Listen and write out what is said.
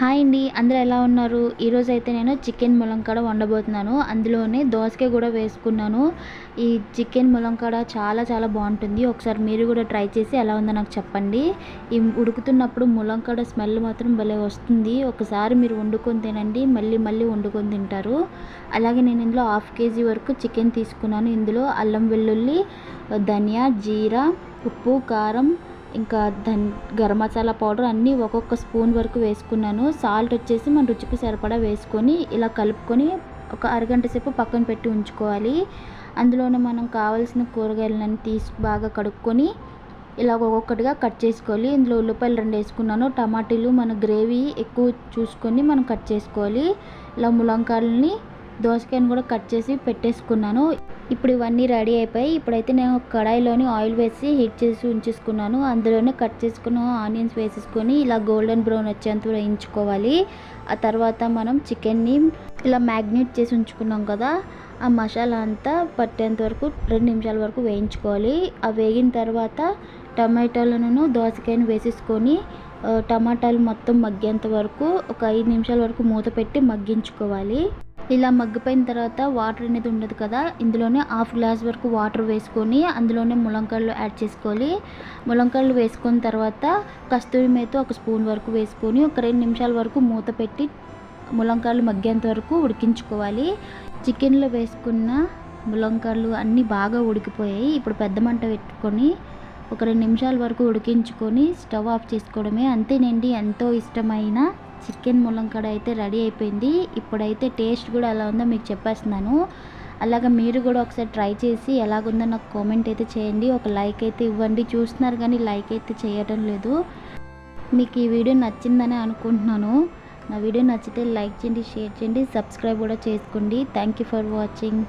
Hi అండి అందరూ ఎలా ఉన్నారు? ఈరోజు అయితే నేను చికెన్ ములంకాడ వండబోతున్నాను. అందులోనే దోసకాయ కూడా వేసుకున్నాను. ఈ చికెన్ ములంకాడ చాలా చాలా బాగుంటుంది. ఒకసారి మీరు కూడా ట్రై చేసి ఎలా ఉందో నాకు చెప్పండి. ఈ ఉడుకుతున్నప్పుడు ములంకాడ స్మెల్ మాత్రం భలే వస్తుంది. ఒకసారి మీరు వండుకొని తినండి. మళ్ళీ మళ్ళీ వండుకొని తింటారు. అలాగే నేను ఇందులో హాఫ్ కేజీ వరకు చికెన్ తీసుకున్నాను. ఇందులో అల్లం వెల్లుల్లి ధనియా జీరా ఉప్పు కారం ఇంకా ధన్ గరం మసాలా పౌడర్ అన్నీ ఒక్కొక్క స్పూన్ వరకు వేసుకున్నాను. సాల్ట్ వచ్చేసి మన రుచికి సరిపడా వేసుకొని ఇలా కలుపుకొని ఒక అరగంట సేపు పక్కన పెట్టి ఉంచుకోవాలి. అందులోనే మనం కావాల్సిన కూరగాయలన్నీ తీసి బాగా కడుక్కొని ఇలా ఒక్కొక్కటిగా కట్ చేసుకోవాలి. ఇందులో ఉల్లిపాయలు రెండు వేసుకున్నాను. టమాటీలు మన గ్రేవీ ఎక్కువ చూసుకొని మనం కట్ చేసుకోవాలి. ఇలా ములంకాయలని దోసకాయను కూడా కట్ చేసి పెట్టేసుకున్నాను. ఇప్పుడు ఇవన్నీ రెడీ అయిపోయి ఇప్పుడైతే నేను కడాయిలోని ఆయిల్ వేసి హీట్ చేసి ఉంచేసుకున్నాను. అందులోనే కట్ చేసుకున్న ఆనియన్స్ వేసేసుకొని ఇలా గోల్డెన్ బ్రౌన్ వచ్చేంత వేయించుకోవాలి. ఆ తర్వాత మనం చికెన్ని ఇలా మ్యాగ్నేట్ చేసి ఉంచుకున్నాం కదా ఆ మసాలా అంతా పట్టేంత వరకు రెండు నిమిషాల వరకు వేయించుకోవాలి. ఆ వేగిన తర్వాత టమాటాలను దోసకాయను వేసేసుకొని టమాటాలు మొత్తం మగ్గేంత వరకు ఒక ఐదు నిమిషాల వరకు మూత పెట్టి మగ్గించుకోవాలి. ఇలా మగ్గిపోయిన తర్వాత వాటర్ అనేది ఉండదు కదా ఇందులోనే హాఫ్ గ్లాస్ వరకు వాటర్ వేసుకొని అందులోనే ములంకాయలు యాడ్ చేసుకోవాలి. ములంకాయలు వేసుకున్న తర్వాత కస్తూరి మేత ఒక స్పూన్ వరకు వేసుకొని ఒక రెండు నిమిషాల వరకు మూత పెట్టి ములంకాయలు మగ్గేంత వరకు ఉడికించుకోవాలి. చికెన్లో వేసుకున్న ములంకాయలు అన్నీ బాగా ఉడికిపోయాయి. ఇప్పుడు పెద్ద మంట పెట్టుకొని ఒక రెండు నిమిషాల వరకు ఉడికించుకొని స్టవ్ ఆఫ్ చేసుకోవడమే. అంతేనండి ఎంతో ఇష్టమైన చికెన్ ములంకడ అయితే రెడీ అయిపోయింది. ఇప్పుడైతే టేస్ట్ కూడా ఎలా ఉందో మీకు చెప్పేస్తున్నాను. అలాగే మీరు కూడా ఒకసారి ట్రై చేసి ఎలాగుందో నాకు కామెంట్ అయితే చేయండి. ఒక లైక్ అయితే ఇవ్వండి. చూస్తున్నారు కానీ లైక్ అయితే చేయడం లేదు. మీకు ఈ వీడియో నచ్చిందని అనుకుంటున్నాను. నా వీడియో నచ్చితే లైక్ చేయండి షేర్ చేయండి సబ్స్క్రైబ్ కూడా చేసుకోండి. Thank you for watching.